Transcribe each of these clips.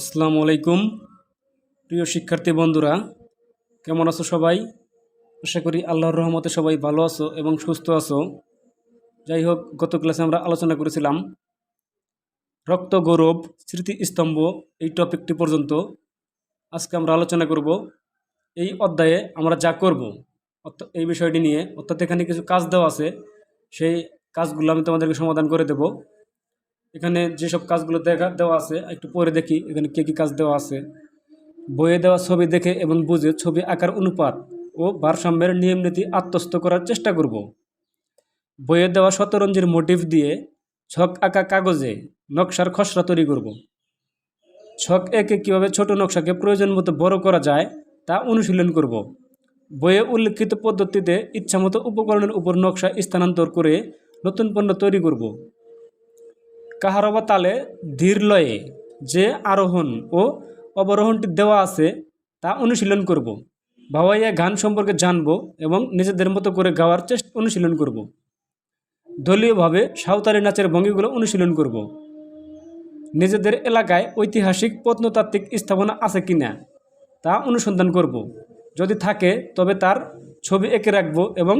আসসালামু আলাইকুম। প্রিয় শিক্ষার্থী বন্ধুরা, কেমন আছো সবাই? আশা করি আল্লাহর রহমতে সবাই ভালো আছো এবং সুস্থ আছো। যাই হোক, গত ক্লাসে আমরা আলোচনা করেছিলাম রক্ত গৌরব স্মৃতি স্তম্ভ এই টপিকটি পর্যন্ত। আজকে আমরা আলোচনা করব এই অধ্যায়ে আমরা যা করব। অর্থাৎ এই বিষয়টি নিয়ে। অর্থাৎ এখানে কিছু কাজ দেওয়া আছে। সেই কাজগুলো আমি তোমাদেরকে সমাধান করে দেব। এখানে যেসব কাজগুলো দেখা, দেওয়া আছে, একটু পরে দেখি এখানে কী কী কাজ দেওয়া আছে। বইয়ে দেওয়া ছবি দেখে এবং বুঝে ছবি আঁকার অনুপাত ও ভারসাম্যের নিয়ম নীতি আত্মস্থ করার চেষ্টা করব। বইয়ে দেওয়া শতরঞ্জির মোটিভ দিয়ে ছক আঁকা কাগজে নকশার খসড়া তৈরি করব। ছক একে কীভাবে ছোট নকশাকে প্রয়োজন মতো বড় করা যায় তা অনুশীলন করব। বইয়ে উল্লিখিত পদ্ধতিতে ইচ্ছামতো উপকরণের উপর নকশা স্থানান্তর করে নতুন পণ্য তৈরি করব। কাহারবা তালে ধীর লয়ে যে আরোহণ ও অবরোহণটি দেওয়া আছে, তা অনুশীলন করব। ভাওয়াইয়া গান সম্পর্কে জানব এবং নিজেদের মতো করে গাওয়ার চেষ্টা অনুশীলন করব। দলীয়ভাবে সাঁওতালি নাচের ভঙ্গিগুলো অনুশীলন করব। নিজেদের এলাকায় ঐতিহাসিক প্রত্নতাত্ত্বিক স্থাপনা আছে কি না তা অনুসন্ধান করব। যদি থাকে, তবে তার ছবি এঁকে রাখব এবং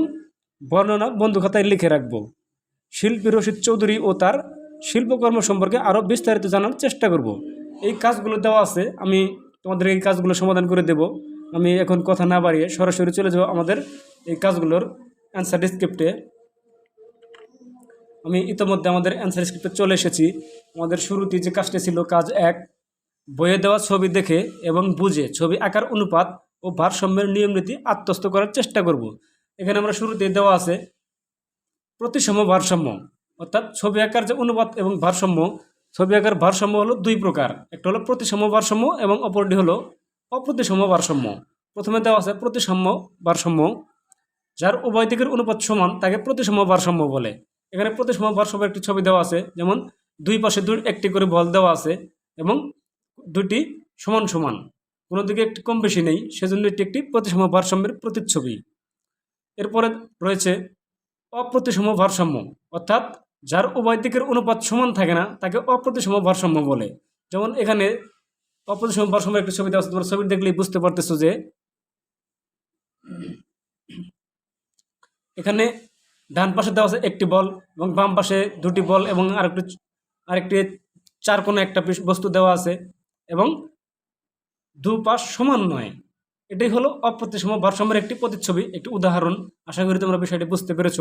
বর্ণনা বন্ধুখাতায় লিখে রাখব। শিল্পী রশিদ চৌধুরী ও তার শিল্পকর্ম সম্পর্কে আরও বিস্তারিত জানার চেষ্টা করব। এই কাজগুলো দেওয়া আছে, আমি তোমাদের এই কাজগুলো সমাধান করে দেব। আমি এখন কথা না বাড়িয়ে সরাসরি চলে যাব আমাদের এই কাজগুলোর অ্যান্সার স্ক্রিপ্টে আমি ইতোমধ্যে আমাদের অ্যান্সার স্ক্রিপ্টে চলে এসেছি। আমাদের শুরুতে যে কাজটি ছিল, কাজ এক, বইয়ে দেওয়া ছবি দেখে এবং বুঝে। ছবি আঁকার অনুপাত ও ভারসাম্যের নিয়ম নীতি আত্মস্থ করার চেষ্টা করব। এখানে আমরা শুরুতে দেওয়া আছে প্রতিসম ভারসাম্য। অর্থাৎ ছবি আঁকার যে অনুপাত এবং ভারসাম্য, ছবি আঁকার ভারসাম্য হলো দুই প্রকার। একটা হলো প্রতিসম ভারসাম্য এবং অপরটি হলো অপ্রতিসম ভারসাম্য। প্রথমে দেওয়া আছে প্রতিসাম্য ভারসাম্য, যার উভয় দিকের অনুপাত সমান, তাকে প্রতিসম ভারসাম্য বলে। এখানে প্রতিসম ভারসাম্য একটি ছবি দেওয়া আছে, যেমন দুই পাশে দুই একটি করে বল দেওয়া আছে এবং দুটি সমান সমান। কোনো দিকে একটি কম বেশি নেই, সেজন্য এটি একটি প্রতিসম ভারসাম্যের প্রতিচ্ছবি। এরপরে রয়েছে অপ্রতিসম ভারসাম্য, অর্থাৎ যার উভয় দিকের অনুপাত সমান থাকে না, তাকে অপ্রতিসম ভারসাম্য বলে। যেমন এখানে অপ্রতিসম ভারসাম্য একটি ছবি দেওয়া তোমরা ছবি দেখলেই বুঝতে পারতেছো যে এখানে ডান পাশে দেওয়া আছে একটি বল এবং বাম পাশে দুটি বল এবং আরেকটি আরেকটি চার কোনো একটা বস্তু দেওয়া আছে এবং দু পাশ সমান নয়। এটাই হলো অপ্রতিসম ভারসাম্যের একটি প্রতিচ্ছবি, একটি উদাহরণ। আশা করি তোমরা বিষয়টি বুঝতে পেরেছ।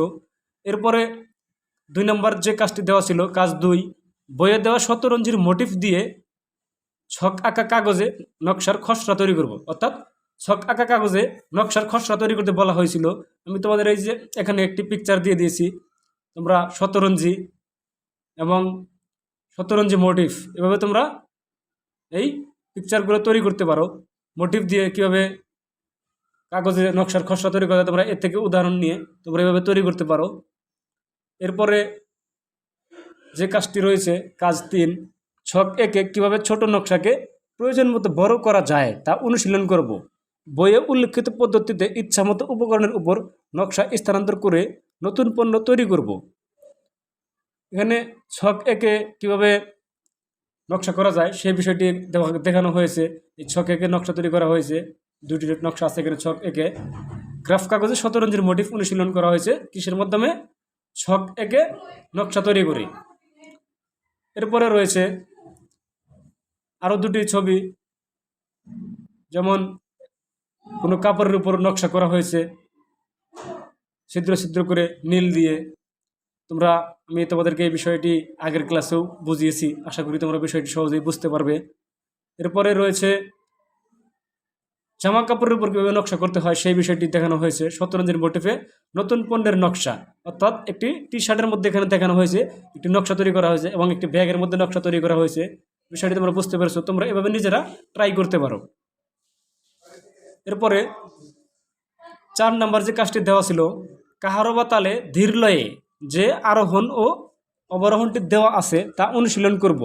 এরপরে দুই নম্বর যে কাজটি দেওয়া ছিল, কাজ দুই, বইয়ে দেওয়া শতরঞ্জির মোটিভ দিয়ে ছক আঁকা কাগজে নকশার খসড়া তৈরি করব। অর্থাৎ ছক আঁকা কাগজে নকশার খসড়া তৈরি করতে বলা হয়েছিল। আমি তোমাদের এই যে এখানে একটি পিকচার দিয়ে দিয়েছি। তোমরা শতরঞ্জি এবং শতরঞ্জি মোটিভ এভাবে তোমরা এই পিকচারগুলো তৈরি করতে পারো। মোটিভ দিয়ে কীভাবে কাগজে নকশার খসড়া তৈরি করা তোমরা এর থেকে উদাহরণ নিয়ে তোমরা এভাবে তৈরি করতে পারো। এরপরে যে কাজটি রয়েছে, কাজ তিন, ছক একে কীভাবে ছোট নকশাকে প্রয়োজন মতো বড় করা যায় তা অনুশীলন করব। বইয়ে উল্লেখিত পদ্ধতিতে ইচ্ছামতো উপকরণের উপর নকশা স্থানান্তর করে নতুন পণ্য তৈরি করব। এখানে ছক একে কীভাবে নকশা করা যায় সেই বিষয়টি দেখানো হয়েছে। এই ছক একে নকশা তৈরি করা হয়েছে। দুটি নকশা আছে এখানে ছক একে। গ্রাফ কাগজে শতরঞ্জির মোটিভ অনুশীলন করা হয়েছে। কিসের মাধ্যমে? ছক একে নকশা তৈরি করি। এরপরে রয়েছে আরও দুটি ছবি, যেমন কোনো কাপড়ের উপর নকশা করা হয়েছে, ছিদ্র ছিদ্র করে নীল দিয়ে। তোমরা, আমি তোমাদেরকে এই বিষয়টি আগের ক্লাসেও বুঝিয়েছি, আশা করি তোমরা বিষয়টি সহজেই বুঝতে পারবে। এরপরে রয়েছে জামা কাপড়ের উপর কীভাবে নকশা করতে হয় সেই বিষয়টি দেখানো হয়েছে। শতরঞ্জের মোটিফে নতুন পণ্যের নকশা। অর্থাৎ একটি টি শার্টের মধ্যে এখানে দেখানো হয়েছে, একটি নকশা তৈরি করা হয়েছে এবং একটি ব্যাগের মধ্যে নকশা তৈরি করা হয়েছে। বিষয়টি তোমরা বুঝতে পেরেছ, তোমরা এভাবে নিজেরা ট্রাই করতে পারো। এরপরে চার নাম্বার যে কাজটি দেওয়া ছিল কাহারবা তালে ধীর লয়ে যে আরোহণ ও অবরোহণটি দেওয়া আছে তা অনুশীলন করব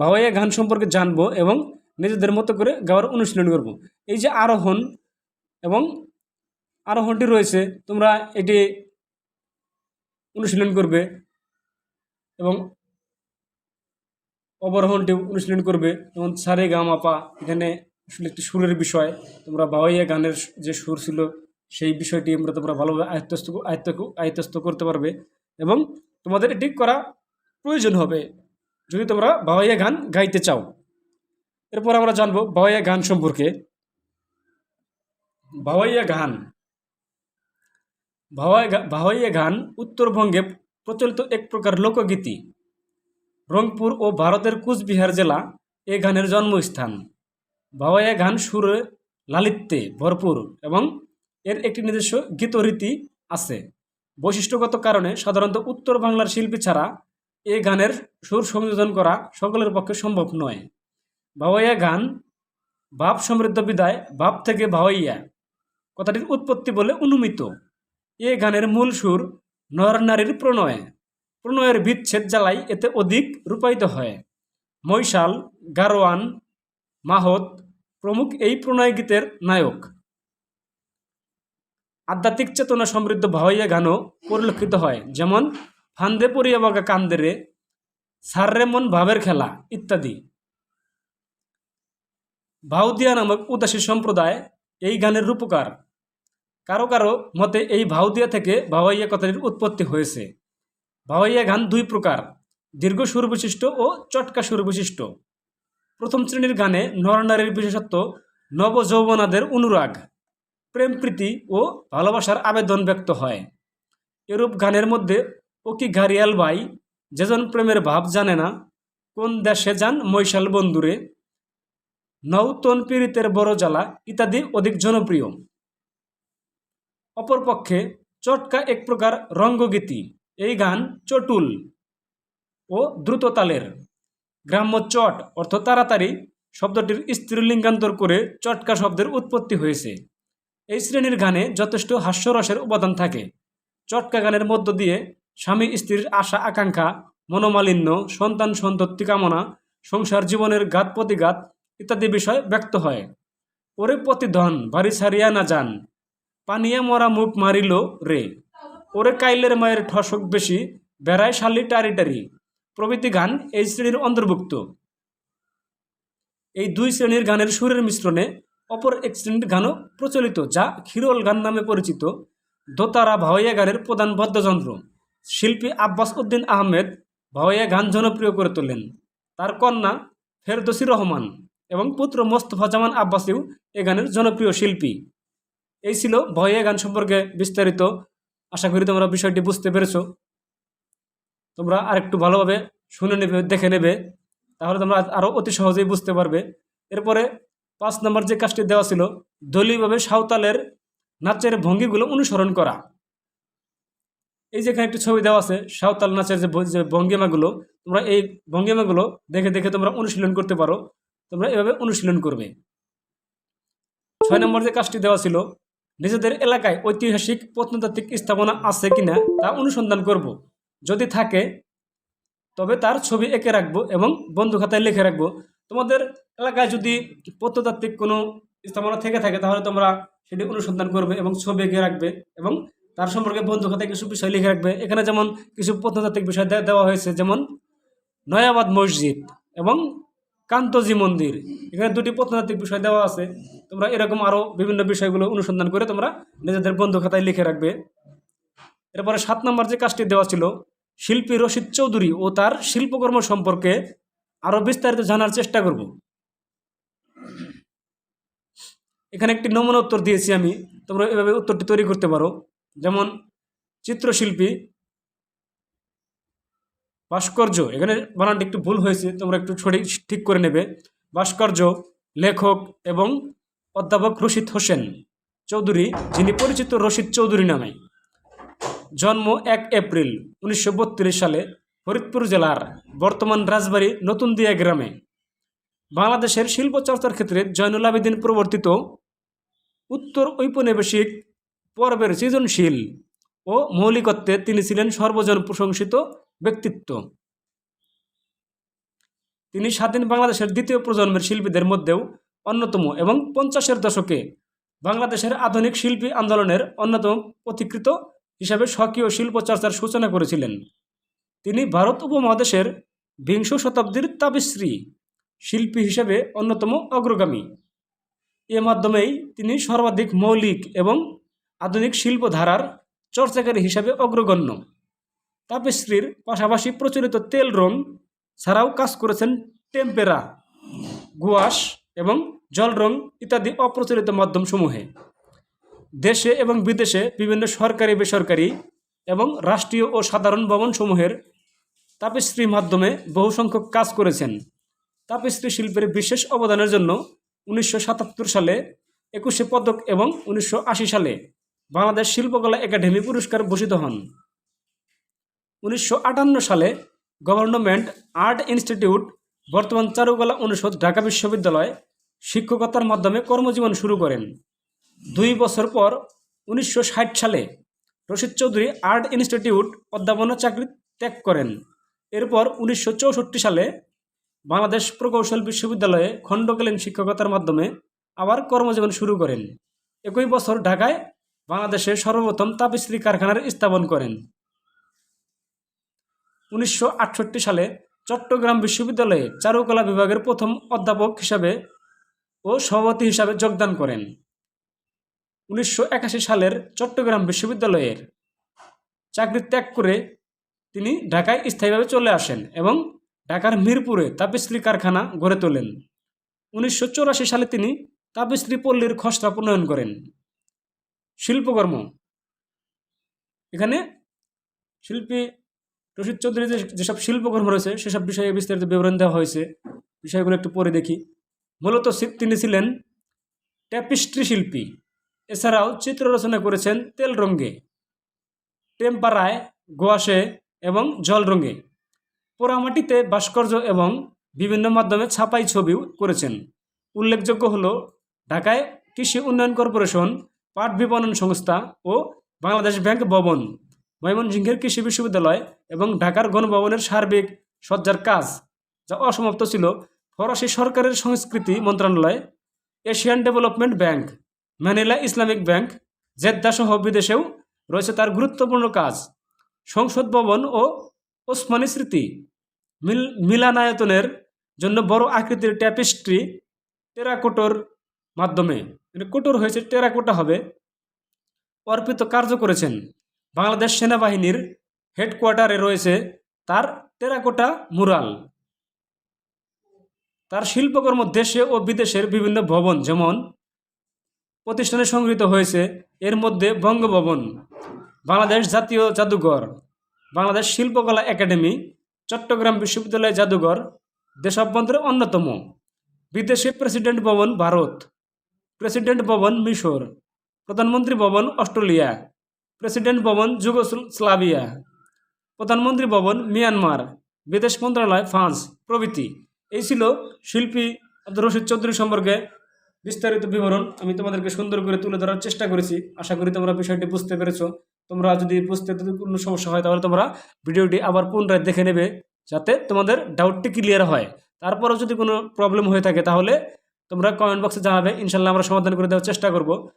ভাওয়াইয়া গান সম্পর্কে জানব এবং নিজেদের মতো করে গাওয়ার অনুশীলন করব। এই যে আরোহণ এবং আরোহণটি রয়েছে, তোমরা এটি অনুশীলন করবে এবং অবরোহণটি অনুশীলন করবে। যেমন সারে গা মাপা, এখানে আসলে একটি সুরের বিষয়। তোমরা বাবাইয়া গানের যে সুর ছিল, সেই বিষয়টি আমরা তোমরা ভালোভাবে আয়ত্তস্ত আয়ত্ত আয়ত্তস্ত করতে পারবে এবং তোমাদের এটি করা প্রয়োজন হবে যদি তোমরা বাবাইয়া গান গাইতে চাও। এরপর আমরা জানব বাবাইয়া গান সম্পর্কে। বাবাইয়া গান ভাওয়াইয়া গান উত্তরবঙ্গে প্রচলিত এক প্রকার লোকগীতি। রংপুর ও ভারতের কুচবিহার জেলা এ গানের জন্মস্থান। ভাওয়াইয়া গান সুরে লালিত্যে ভরপুর এবং এর একটি নিজস্ব গীতরীতি আছে। বৈশিষ্ট্যগত কারণে সাধারণত উত্তর বাংলার শিল্পী ছাড়া এ গানের সুর সংযোজন করা সকলের পক্ষে সম্ভব নয়। ভাওয়াইয়া গান ভাব সমৃদ্ধ বিদায় ভাব থেকে ভাওয়াইয়া, কথাটির উৎপত্তি বলে অনুমিত। এ গানের মূল সুর নর নারীর প্রণয়। প্রণয়ের বিচ্ছেদ জ্বালাই এতে অধিক রূপায়িত হয়। মৈশাল, গারোয়ান, মাহত প্রমুখ এই প্রণয় গীতের নায়ক। আধ্যাত্মিক চেতনা সমৃদ্ধ ভাওয়াইয়া গানও পরিলক্ষিত হয়, যেমন ফান্দে পড়িয়া বাগা কান্দেরে, সাররে মন ভাবের খেলা ইত্যাদি। ভাউদিয়া নামক উদাসী সম্প্রদায় এই গানের রূপকার। কারও কারও মতে এই ভাউদিয়া থেকে ভাওয়াইয়া কথাটির উৎপত্তি হয়েছে। ভাওয়াইয়া গান দুই প্রকার, দীর্ঘ সুর বিশিষ্ট ও চটকা সুর বিশিষ্ট প্রথম শ্রেণির গানে নরনারীর বিশেষত্ব নবযৌবনাদের অনুরাগ, প্রেম প্রীতি ও ভালোবাসার আবেদন ব্যক্ত হয়। এরূপ গানের মধ্যে ওকি ঘারিয়াল বাই যেজন প্রেমের ভাব জানে না, কোন দেশে যান মৈশাল বন্ধুরে নৌতন পীড়িতের বড় জ্বালা ইত্যাদি অধিক জনপ্রিয়। অপরপক্ষে চটকা এক প্রকার রঙ্গগীতি। এই গান চটুল ও দ্রুত তালের গ্রাম্য চট অর্থ তাড়াতাড়ি, শব্দটির স্ত্রীলিঙ্গান্তর করে চটকা শব্দের উৎপত্তি হয়েছে। এই শ্রেণির গানে যথেষ্ট হাস্যরসের উপাদান থাকে। চটকা গানের মধ্য দিয়ে স্বামী স্ত্রীর আশা, আকাঙ্ক্ষা, মনোমালিন্য, সন্তান সন্ততি কামনা, সংসার জীবনের ঘাত প্রতিঘাত ইত্যাদি বিষয় ব্যক্ত হয়। ওরে প্রতিধন, বাড়ি ছাড়িয়া না যান পানিয়া মরা মুখ মারিল রে। ওরে কাইলের মায়ের ঠসক বেশি, বেড়ায় শালি টারি টারি। প্রভৃতি গান এই শ্রেণির অন্তর্ভুক্ত। এই দুই শ্রেণির গানের সুরের মিশ্রণে অপর এক শ্রেণির গানও প্রচলিত, যা খিরোল গান নামে পরিচিত। দোতারা ভাওয়াইয়া গানের প্রধান বাদ্যযন্ত্র শিল্পী আব্বাস উদ্দিন আহমেদ ভাওয়াইয়া গান জনপ্রিয় করে তোলেন। তার কন্যা ফেরদোসি রহমান এবং পুত্র মোস্তফা জামান আব্বাসিও এ গানের জনপ্রিয় শিল্পী। এই ছিল ভয়ে গান সম্পর্কে বিস্তারিত। আশা করি তোমরা বিষয়টি বুঝতে পেরেছ। তোমরা আরেকটু ভালোভাবে শুনে নেবে, দেখে নেবে। তাহলে তোমরা আরও অতি সহজেই বুঝতে পারবে। এরপরে পাঁচ নম্বর যে কাজটি দেওয়া ছিল, দলীয়ভাবে সাঁওতালের নাচের ভঙ্গিগুলো অনুসরণ করা। এই যেখানে একটি ছবি দেওয়া আছে, সাঁওতাল নাচের যে যে ভঙ্গিমাগুলো, তোমরা এই ভঙ্গিমাগুলো দেখে দেখে তোমরা অনুশীলন করতে পারো। তোমরা এভাবে অনুশীলন করবে। ছয় নম্বর যে কাজটি দেওয়া ছিল নিজেদের এলাকায় ঐতিহাসিক প্রত্নতাত্ত্বিক স্থাপনা আছে কিনা তা অনুসন্ধান করব। যদি থাকে, তবে তার ছবি এঁকে রাখব এবং বন্ধু খাতায় লিখে রাখব। তোমাদের এলাকায় যদি প্রত্নতাত্ত্বিক কোনো স্থাপনা থেকে থাকে, তাহলে তোমরা সেটি অনুসন্ধান করবে এবং ছবি এঁকে রাখবে এবং তার সম্পর্কে বন্ধু খাতায় কিছু বিষয় লিখে রাখবে। এখানে যেমন কিছু প্রত্নতাত্ত্বিক বিষয় দেওয়া হয়েছে, যেমন নয়াবাদ মসজিদ এবং কান্তজি মন্দির। এখানে দুটি প্রত্নতাত্ত্বিক বিষয় দেওয়া আছে। তোমরা এরকম আরও বিভিন্ন বিষয়গুলো অনুসন্ধান করে তোমরা নিজেদের বন্ধু খাতায় লিখে রাখবে। এরপরে সাত নম্বর যে কাজটি দেওয়া ছিল, শিল্পী রশিদ চৌধুরী ও তার শিল্পকর্ম সম্পর্কে আরও বিস্তারিত জানার চেষ্টা করব। এখানে একটি নমুনা উত্তর দিয়েছি আমি। তোমরা এভাবে উত্তরটি তৈরি করতে পারো। যেমন, চিত্রশিল্পী ভাস্কর্য, এখানে বানানটি একটু ভুল হয়েছে, তোমরা একটু সঠিক, ঠিক করে নেবে। ভাস্কর্য, লেখক এবং অধ্যাপক রশিদ হোসেন চৌধুরী, যিনি পরিচিত রশিদ চৌধুরী নামে। জন্ম এক এপ্রিল উনিশশো বত্রিশ সালে ফরিদপুর জেলার বর্তমান রাজবাড়ী নতুনদিয়া গ্রামে। বাংলাদেশের শিল্প চর্চার ক্ষেত্রে জয়নুল আবেদিন প্রবর্তিত উত্তর ঔপনিবেশিক পর্বের সৃজনশীল ও মৌলিকত্বে তিনি ছিলেন সর্বজন প্রশংসিত ব্যক্তিত্ব। তিনি স্বাধীন বাংলাদেশের দ্বিতীয় প্রজন্মের শিল্পীদের মধ্যেও অন্যতম এবং পঞ্চাশের দশকে বাংলাদেশের আধুনিক শিল্পী আন্দোলনের অন্যতম পথিকৃত হিসাবে স্বকীয় শিল্প চর্চার সূচনা করেছিলেন। তিনি ভারত উপমহাদেশের বিংশ শতাব্দীর তাপশ্রী শিল্পী হিসেবে অন্যতম অগ্রগামী। এ মাধ্যমেই তিনি সর্বাধিক মৌলিক এবং আধুনিক শিল্পধারার চর্চাকারী হিসাবে অগ্রগণ্য। তাপশ্রীর পাশাপাশি প্রচলিত তেল রং ছাড়াও কাজ করেছেন টেম্পেরা, গুয়াশ এবং জল রং ইত্যাদি অপ্রচলিত মাধ্যমসমূহে। দেশে এবং বিদেশে বিভিন্ন সরকারি, বেসরকারি এবং রাষ্ট্রীয় ও সাধারণ ভবনসমূহের তাপশ্রী মাধ্যমে বহু সংখ্যক কাজ করেছেন। তাপশ্রী শিল্পের বিশেষ অবদানের জন্য উনিশশো সাতাত্তর সালে একুশে পদক এবং উনিশশো আশি সালে বাংলাদেশ শিল্পকলা একাডেমি পুরস্কার ভূষিত হন। উনিশশো আটান্ন সালে গভর্নমেন্ট আর্ট ইনস্টিটিউট, বর্তমান চারুকলা অনুষদ, ঢাকা বিশ্ববিদ্যালয় শিক্ষকতার মাধ্যমে কর্মজীবন শুরু করেন। দুই বছর পর উনিশশো ষাট সালে রশিদ চৌধুরী আর্ট ইনস্টিটিউট অধ্যাপনা চাকরি ত্যাগ করেন। এরপর উনিশশো চৌষট্টি সালে বাংলাদেশ প্রকৌশল বিশ্ববিদ্যালয়ে খণ্ডকালীন শিক্ষকতার মাধ্যমে আবার কর্মজীবন শুরু করেন। একই বছর ঢাকায় বাংলাদেশের সর্বপ্রথম তাপশ্রী কারখানার স্থাপন করেন। উনিশশো আটষট্টি সালে চট্টগ্রাম বিশ্ববিদ্যালয়ে চারুকলা বিভাগের প্রথম অধ্যাপক হিসাবে ও সভাপতি হিসাবে যোগদান করেন। উনিশশো একাশি সালের চট্টগ্রাম বিশ্ববিদ্যালয়ের চাকরি ত্যাগ করে তিনি ঢাকায় স্থায়ীভাবে চলে আসেন এবং ঢাকার মিরপুরে তাপশ্রী কারখানা গড়ে তোলেন। উনিশশো সালে তিনি তাপশ্রী পল্লীর খসড়া প্রণয়ন করেন। শিল্পকর্ম। এখানে শিল্পী রশিদ চৌধুরী যে, যেসব শিল্পকর্ম রয়েছে, সেসব বিষয়ে বিস্তারিত বিবরণ দেওয়া হয়েছে। বিষয়গুলো একটু পরে দেখি। মূলত তিনি ছিলেন ট্যাপিস্ট্রি শিল্পী। এছাড়াও চিত্র রচনা করেছেন তেল রঙ্গে, টেম্পারায়, গোয়াশে এবং জল রঙে পোড়ামাটিতে ভাস্কর্য এবং বিভিন্ন মাধ্যমে ছাপাই ছবিও করেছেন। উল্লেখযোগ্য হল ঢাকায় কৃষি উন্নয়ন কর্পোরেশন পাট বিপণন সংস্থা ও বাংলাদেশ ব্যাংক ভবন, ময়মনসিংহের কৃষি বিশ্ববিদ্যালয় এবং ঢাকার গণভবনের সার্বিক সজ্জার কাজ, যা অসমাপ্ত ছিল ফরাসি সরকারের সংস্কৃতি মন্ত্রণালয়, Asian development bank, Manila Islamic bank, Jeddah সহ বিদেশেও রয়েছে তার গুরুত্বপূর্ণ কাজ। সংসদ ভবন ও ওসমানী স্মৃতি, মিল, মিলানায়তনের জন্য বড় আকৃতির ট্যাপিস্ট্রি, টেরাকোটোর মাধ্যমে। কোটোর হয়েছে, টেরাকোটা হবে। অর্পিত কার্য করেছেন। বাংলাদেশ সেনাবাহিনীর হেডকোয়ার্টারে রয়েছে তার টেরাকোটা মুরাল। তার শিল্পকর্ম দেশে ও বিদেশের বিভিন্ন ভবন যেমন প্রতিষ্ঠানে সংগৃহীত হয়েছে, এর মধ্যে বঙ্গভবন, বাংলাদেশ জাতীয় জাদুঘর, বাংলাদেশ শিল্পকলা একাডেমি, চট্টগ্রাম বিশ্ববিদ্যালয় জাদুঘর দেশাভ্যন্তরে অন্যতম। বিদেশে প্রেসিডেন্ট ভবন ভারত। প্রেসিডেন্ট ভবন মিশর প্রধানমন্ত্রী ভবন অস্ট্রেলিয়া প্রেসিডেন্ট ভবন যুগোস্লাভিয়া প্রধানমন্ত্রী ভবন মিয়ানমার বিদেশ মন্ত্রণালয় ফ্রান্স প্রভৃতি এই ছিল শিল্পী রশিদ চৌধুরী সম্পর্কে বিস্তারিত বিবরণ। আমি তোমাদেরকে সুন্দর করে তুলে ধরার চেষ্টা করেছি। আশা করি তোমরা বিষয়টি বুঝতে পেরেছ। তোমরা যদি বুঝতে কোনো সমস্যা হয়, তাহলে তোমরা ভিডিওটি আবার পুনরায় দেখে নেবে, যাতে তোমাদের ডাউটটি ক্লিয়ার হয়। তারপরেও যদি কোনো প্রবলেম হয়ে থাকে, তাহলে তোমরা কমেন্ট বক্সে জানাবে, ইনশাল্লাহ আমরা সমাধান করে দেওয়ার চেষ্টা করব।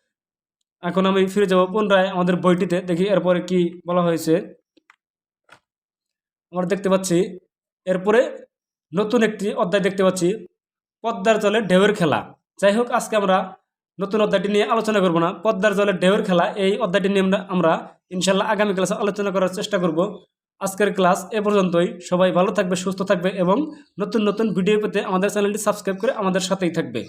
এখন আমি ফিরে যাব পুনরায় আমাদের বইটিতে, দেখি এরপরে কি বলা হয়েছে। আমরা দেখতে পাচ্ছি, এরপরে নতুন একটি অধ্যায় দেখতে পাচ্ছি, পদ্মার জলে ঢেউয়ের খেলা। যাই হোক, আজকে আমরা নতুন অধ্যায়টি নিয়ে আলোচনা করব না। পদ্মার জলে ঢেউয়ের খেলা, এই অধ্যায়টি নিয়ে আমরা- ইনশাল্লাহ আগামী ক্লাসে আলোচনা করার চেষ্টা করব। আজকের ক্লাস এ পর্যন্তই। সবাই ভালো থাকবে, সুস্থ থাকবে এবং নতুন নতুন ভিডিও পেতে আমাদের চ্যানেলটি সাবস্ক্রাইব করে আমাদের সাথেই থাকবে।